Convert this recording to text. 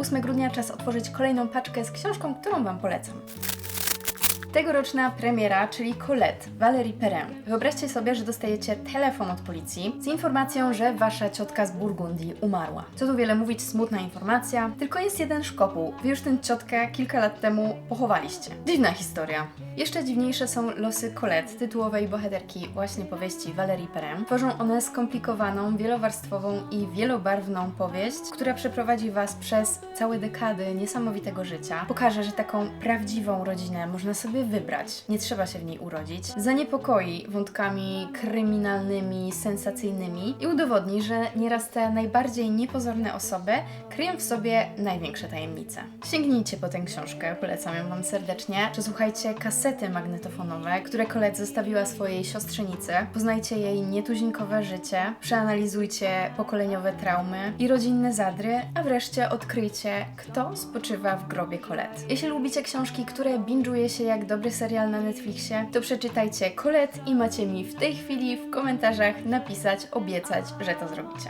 8 grudnia czas otworzyć kolejną paczkę z książką, którą Wam polecam. Tegoroczna premiera, czyli Colette, Valérie Perrin. Wyobraźcie sobie, że dostajecie telefon od policji z informacją, że wasza ciotka z Burgundii umarła. Co tu wiele mówić, smutna informacja, tylko jest jeden szkopuł. Wy już tę ciotkę kilka lat temu pochowaliście. Dziwna historia. Jeszcze dziwniejsze są losy Colette, tytułowej bohaterki właśnie powieści Valérie Perrin. Tworzą one skomplikowaną, wielowarstwową i wielobarwną powieść, która przeprowadzi was przez całe dekady niesamowitego życia. Pokaże, że taką prawdziwą rodzinę można sobie wybrać. Nie trzeba się w niej urodzić. Zaniepokoi wątkami kryminalnymi, sensacyjnymi i udowodni, że nieraz te najbardziej niepozorne osoby kryją w sobie największe tajemnice. Sięgnijcie po tę książkę, polecam ją Wam serdecznie. Przesłuchajcie kasety magnetofonowe, które Colette zostawiła swojej siostrzenicy. Poznajcie jej nietuzinkowe życie, przeanalizujcie pokoleniowe traumy i rodzinne zadry, a wreszcie odkryjcie, kto spoczywa w grobie Colette. Jeśli lubicie książki, które binge'uje się jak dobry serial na Netflixie, to przeczytajcie Colette i macie mi w tej chwili w komentarzach napisać, obiecać, że to zrobicie.